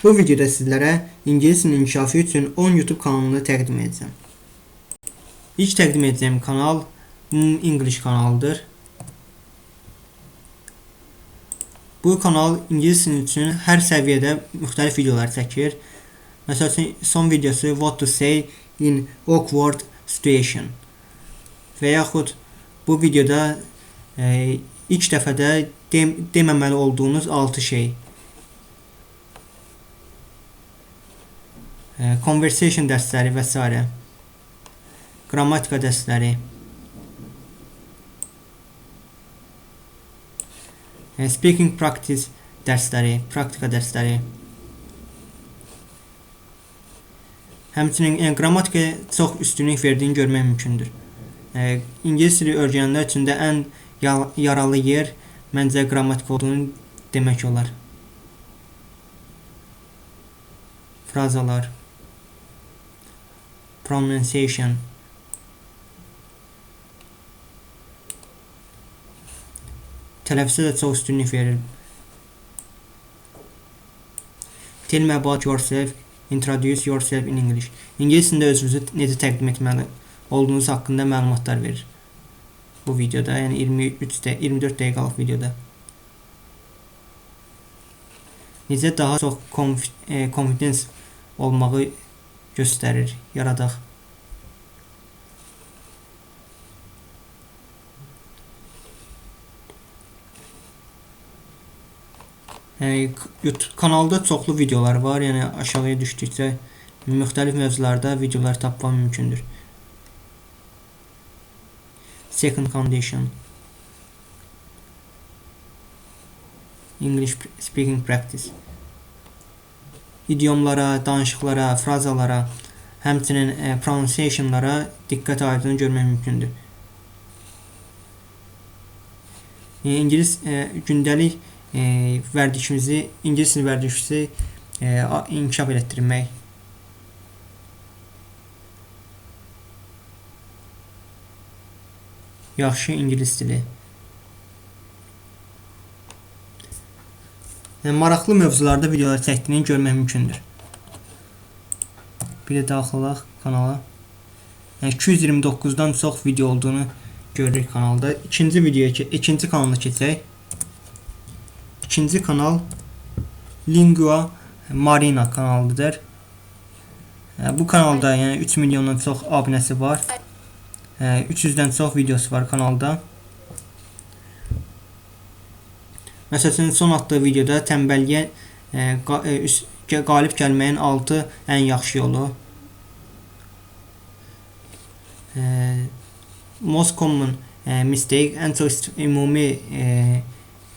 Bu videoda sizlərə ingilis dilinin inkişafı üçün 10 YouTube kanalını təqdim edəcəm. İlk təqdim edəcəyim kanal English kanalıdır. Bu kanal ingilis dili üçün hər səviyyədə müxtəlif videolar çəkir. Məsəl üçün son videosu What to say in awkward situation. Və yaxud bu videoda e, ilk dəfədə dem olduğunuz 6 şey. Conversation dərsləri və s. Qrammatika dərsləri. E, speaking practice dərsləri, praktika dərsləri. Həmçinin e, qrammatikaya çox üstünlük verdiyini görmək mümkündür. E, İngilis dili öyrənənlər üçün də ən ya- yaralı yer məncə qrammatik olduğunu demək olar. Frazalar. Pronunciation. Tələffüzə də çox üstünlük verir. Tell me about yourself. Introduce yourself in English. İngilis dilində özünüzü necə təqdim etməli olduğunuz haqqında məlumatlar verir. Bu videoda, yəni 23 də 24 dəqiqəlik videoda. Necə daha çox konf e, olmağı göstərir, yaradaq. Yəni YouTube kanalda çoxlu videolar var. Yəni aşağıya düşdükcə müxtəlif mövzularda videolar tapmaq mümkündür. Second condition. English speaking practice. İdiomlara, danışıqlara, frazalara, həmçinin e, pronunciationlara diqqət ayırdığını görmək mümkündür. E, İngilis e, gündəlik e, vərdişimizi, ingilis dili vərdişimizi e, inkişaf elətdirmək. Yaxşı ingilis dili. Maraqlı mövzularda videolar çəkdiyini görmək mümkündür. Bir də daxil olaq kanala. Yəni 229-dan çox video olduğunu görürük kanalda. İkinci videoya, ikinci kanala keçək. İkinci kanal Lingua Marina kanalıdır. Bu kanalda yəni 3 milyondan çox abunəsi var. E, 300-dən çox videosu var kanalda. Məsələn, son atdığı videoda tənbəlliyə e, e, gə- qalib gəlməyin 6 ən yaxşı yolu. E, most common e, mistake ən çox ümumi e,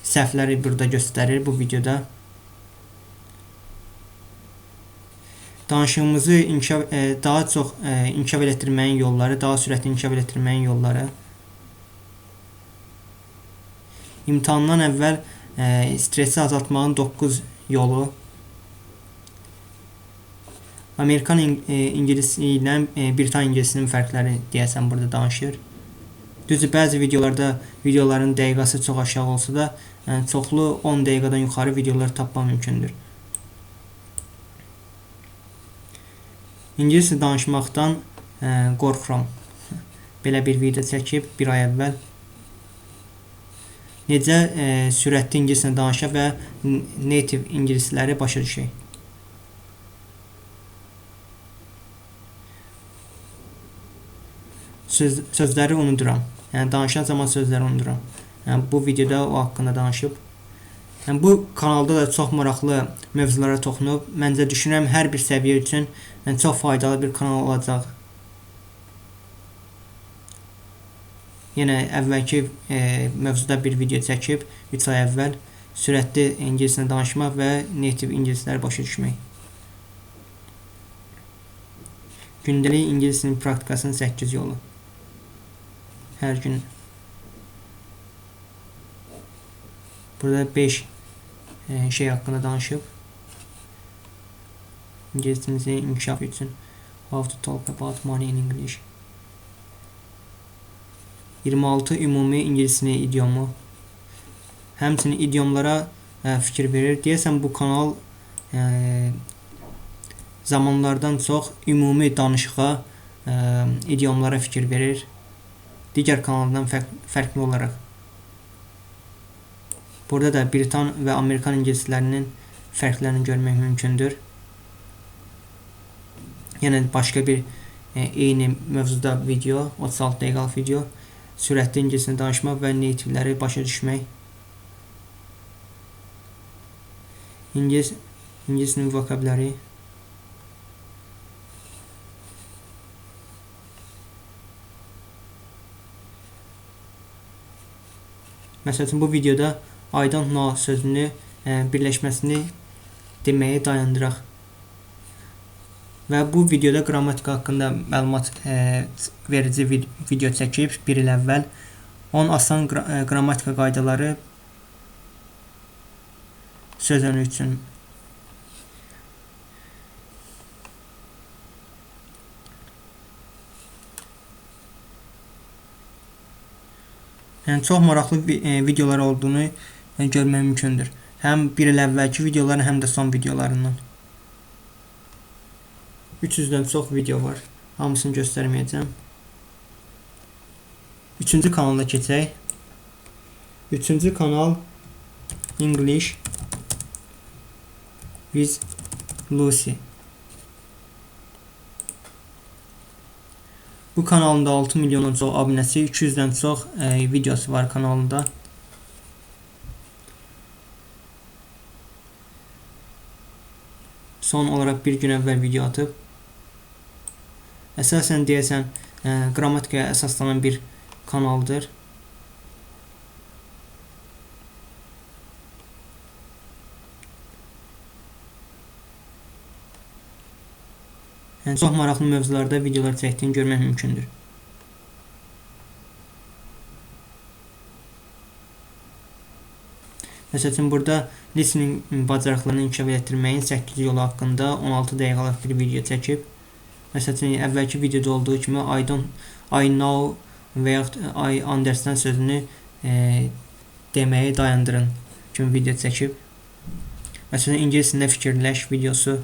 səhvləri burada göstərir bu videoda. Danışığımızı inkişaf e, daha çox e, inkişaf elətdirməyin yolları, daha sürətli inkişaf elətdirməyin yolları. İmtahandan əvvəl e, stresi azaltmağın 9 yolu. Amerikan e, ingilis ilə e, Britan ingilisinin fərqləri deyəsən burada danışır. Düzdür, bəzi videolarda videoların dəqiqəsi çox aşağı olsa da, yəni çoxlu 10 dəqiqədən yuxarı videolar tapmaq mümkündür. İngilis dili danışmaqdan qorxuram. Belə bir video çəkib bir ay əvvəl. Necə e, sürətli ingilis dilini danışa və native ingilisləri başa düşək. Söz, sözləri unuduram. Yəni danışan zaman sözləri unuduram. Yəni bu videoda o haqqında danışıb. Yəni bu kanalda da çox maraqlı mövzulara toxunub. Məncə düşünürəm hər bir səviyyə üçün yəni çox faydalı bir kanal olacaq. Yenə əvvəlki e, mövzuda bir video çəkib 3 ay əvvəl sürətli ingilis dilində danışmaq və native ingilisləri başa düşmək. Gündəlik ingilis dilinin praktikasının 8 yolu. Hər gün Burada 5 e, şey haqqında danışıb. İngilis dilimizin inkişafı üçün How to talk about money in English. 26 ümumi ingilis dili idiomu. Həmçinin idiomlara e, fikir verir. Deyəsən bu kanal e, zamanlardan çox ümumi danışığa, e, idiomlara fikir verir. Digər kanaldan fərq, fərqli olaraq. Burada da Britan və Amerikan ingilislərinin fərqlərini görmək mümkündür. Yenə başqa bir e, eyni mövzuda video, 36 dəqiqəlik video sürətli ingiliscə danışmaq və neytivləri başa düşmək. İngilis İngilis nüv vokabüləri Məsəl üçün bu videoda aydan na sözünü e, birləşməsini deməyi dayandıraq. Və bu videoda qrammatika haqqında məlumat e, verici vid video çəkib bir il əvvəl. Onun asan qra e, qrammatika qaydaları söz önü üçün Yəni çox maraqlı e, videolar olduğunu görmək mümkündür. Həm bir il əvvəlki videoların, həm də son videolarından. 300-dən çox video var. Hamısını göstərməyəcəm. Üçüncü kanala keçək. Üçüncü kanal English with Lucy. Bu kanalında 6 milyondan çox abunəsi, 200-dən çox e, videosu var kanalında. Son olaraq bir gün əvvəl video atıb. Əsasən deyəsən e, qrammatikaya əsaslanan bir kanaldır. Yəni çox maraqlı mövzularda videolar çəkdiyini görmək mümkündür. Məsələn, burada listening bacarıqlarını inkişaf etdirməyin 8 yolu haqqında 16 dəqiqəlik bir video çəkib. Məsələn, əvvəlki videoda olduğu kimi I don't, I know və yaxud I understand sözünü e, deməyi dayandırın kimi video çəkib. Məsələn, ingilis dilində fikirləş videosu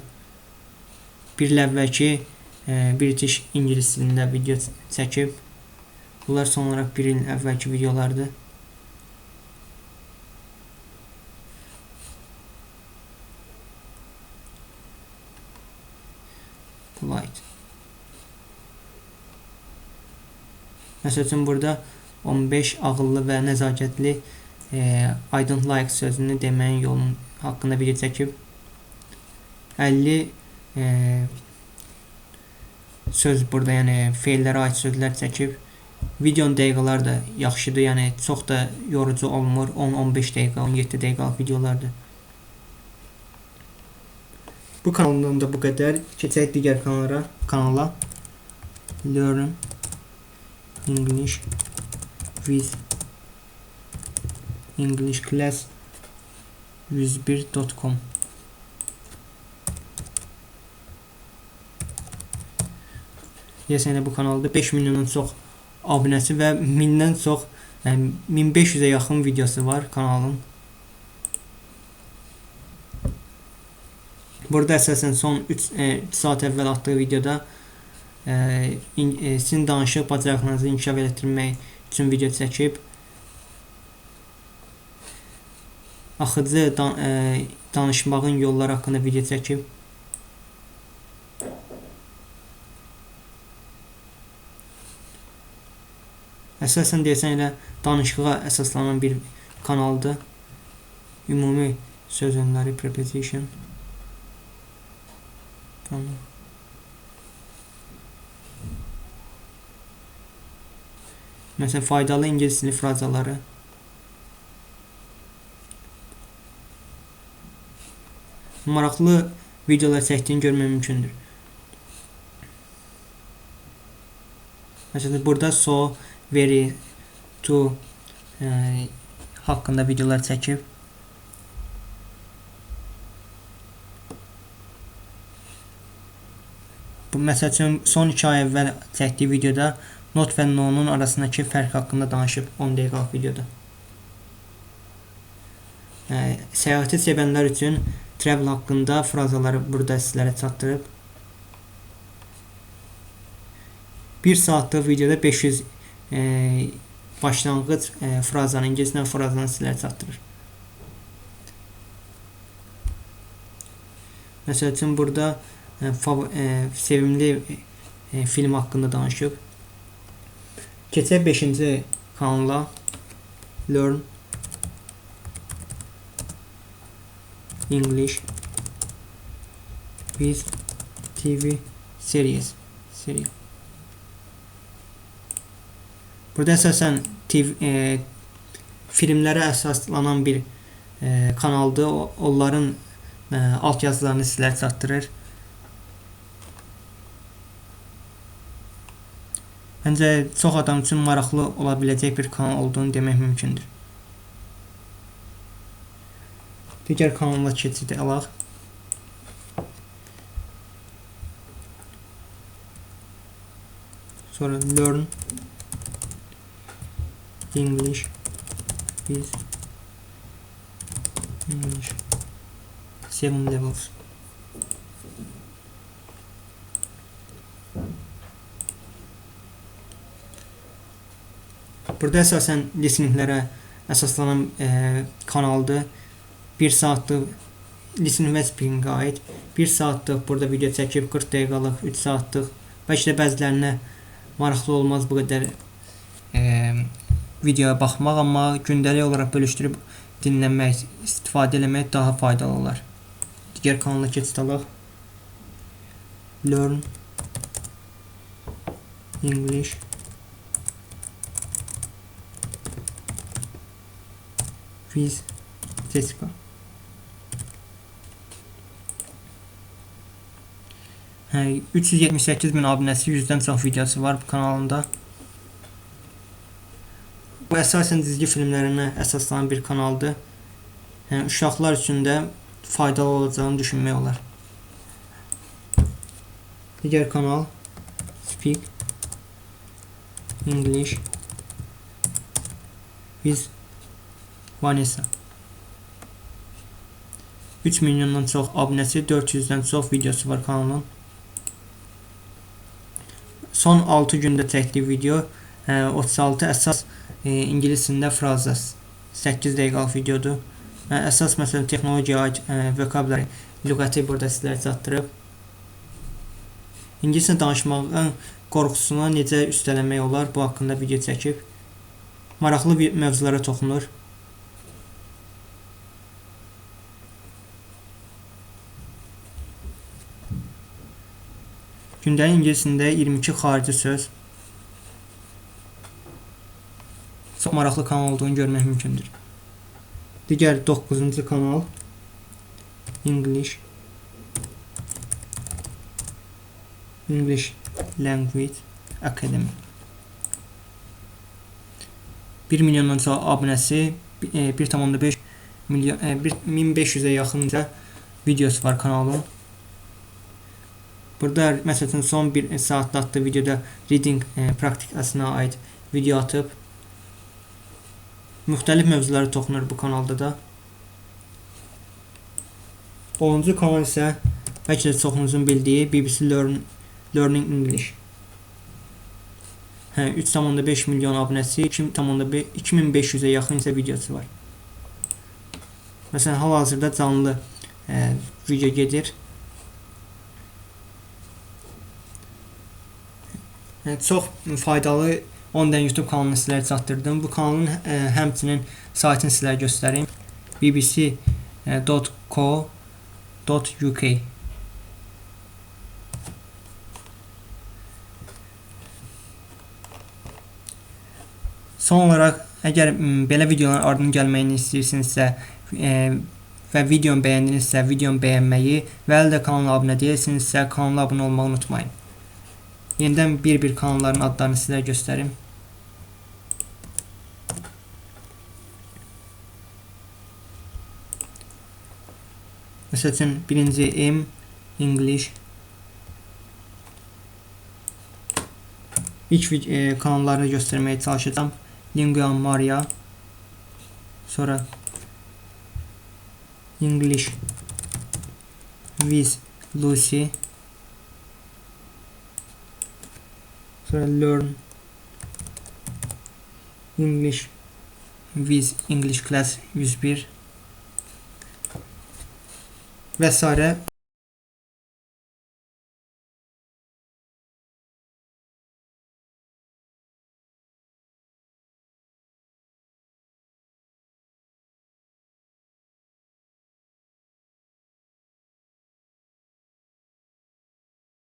bir il əvvəlki e, British ingilis dilində video çəkib. Bunlar son olaraq bir il əvvəlki videolardır. Polite. Məsəl üçün burada 15 ağıllı və nəzakətli e, I don't like sözünü deməyin yolunun haqqında video çəkib. 50 e, söz burada yəni feillərə aid sözlər çəkib. Videonun dəqiqələri də yaxşıdır, yəni çox da yorucu olmur. 10-15 dəqiqə, 17 dəqiqəlik videolardır. Bu kanaldan da bu qədər. Keçək digər kanallara, kanala. Learn English with English Class 101.com Deyəsən bu kanalda 5 milyondan çox abunəsi və 1000-dən çox, yəni 1500-ə yaxın videosu var kanalın. Burada əsasən son 3, e, 3 saat əvvəl atdığı videoda sizin danışıq bacarıqlarınızı inkişaf etdirmək üçün video çəkib. Axıcı dan, e, danışmağın yolları haqqında video çəkib. Əsasən desən elə danışığa əsaslanan bir kanaldır. Ümumi söz önləri preposition. Tamam. Məsələn, faydalı ingilis dili frazaları. Maraqlı videolar çəkdiyini görmək mümkündür. Məsələn, burada so, very to e, haqqında videolar çəkib. Bu məsəl son 2 ay əvvəl çəkdiyi videoda not və no-nun arasındakı fərq haqqında danışıb 10 dəqiqəlik videoda. E, səyahəti sevənlər üçün travel haqqında frazaları burada sizlərə çatdırıb. 1 saatlıq videoda 500 e, başlanğıc e, frazanı, ingiliscə frazanı sizlərə çatdırır. Məsəl üçün burada e, sevimli e, film haqqında danışıb. Keçək 5-ci kanala Learn English with TV series. Seri. Burada əsasən TV, e, filmlərə əsaslanan bir e, kanaldır. Onların e, alt yazılarını sizlərə çatdırır. Məncə çox adam üçün maraqlı ola biləcək bir kanal olduğunu demək mümkündür. Digər kanala keçid alaq. Sonra learn English with English seven levels. Burada əsasən listeninglərə əsaslanan e, kanaldır. 1 saatlıq listening və speaking aid. 1 saatlıq burada video çəkib 40 dəqiqəlıq, 3 saatlıq. Bəlkə də bəzilərinə maraqlı olmaz bu qədər e, videoya baxmaq, amma gündəlik olaraq bölüşdürüb dinləmək, istifadə eləmək daha faydalı olar. Digər kanala keçid. Learn English with Jessica. Hə, 378 min abunəsi, 100-dən çox videosu var bu kanalında. Bu əsasən cizgi filmlərinə əsaslanan bir kanaldır. Hə, uşaqlar üçün də faydalı olacağını düşünmək olar. Digər kanal Speak English with Vanessa 3 milyondan çox abunəsi, 400-dən çox videosu var kanalın. Son 6 gündə çəkdiyi video 36 əsas e, ingilis dilində fraza 8 dəqiqəlik videodur. E, əsas məsələn texnologiyaya aid e, vokabulary lüğəti burada sizlərə çatdırıb. İngiliscə danışmağın qorxusuna necə üstələmək olar bu haqqında video çəkib. Maraqlı mövzulara toxunur. Gündəlik ingiliscəsində 22 xarici söz. Çox maraqlı kanal olduğunu görmək mümkündür. Digər 9-cu kanal English English Language Academy 1 milyondan çox abunəsi 1.5 milyon 1500-ə yaxınca videosu var kanalın. Burada məsələn son 1 saatda atdığı videoda reading e, praktikasına aid video atıb. Müxtəlif mövzulara toxunur bu kanalda da. 10-cu kanal isə bəlkə də çoxunuzun bildiyi BBC Learn Learning English. Hə, 3.5 milyon abunəsi, 2500-ə yaxın isə videosu var. Məsələn, hal-hazırda canlı e, video gedir. Çox faydalı 10 dənə YouTube kanalını sizlərə çatdırdım. Bu kanalın e, həmçinin saytını sizlərə göstərim. bbc.co.uk Son olaraq, əgər belə videoların ardının gəlməyini istəyirsinizsə e, və videonu bəyəndinizsə, videonu bəyənməyi və əldə kanala abunə deyilsinizsə, kanala abunə olmağı unutmayın. Yeniden bir bir kanalların adlarını sizlere göstereyim. Mesela için birinci M English İlk e, kanallarını göstermeye çalışacağım. Lingua Maria sonra English with Lucy. Sonra learn English with English class 101 vesaire